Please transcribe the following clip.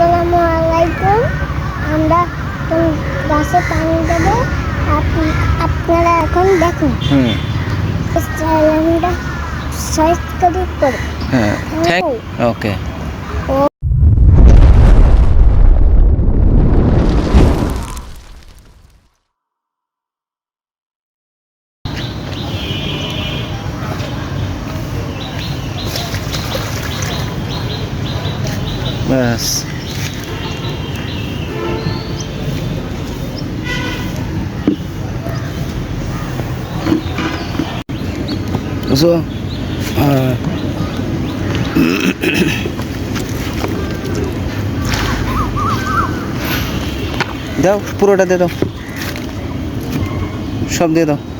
Assalamualaikum. Anda tunggu tangan hmm. tadi tapi apa akan datang? Hmm. Saya anda saya sekali pun. Hmm. Oke. Yes. Nice. বুঝছো uh, দাও পুরোটা দিয়ে দাও সব দিয়ে দাও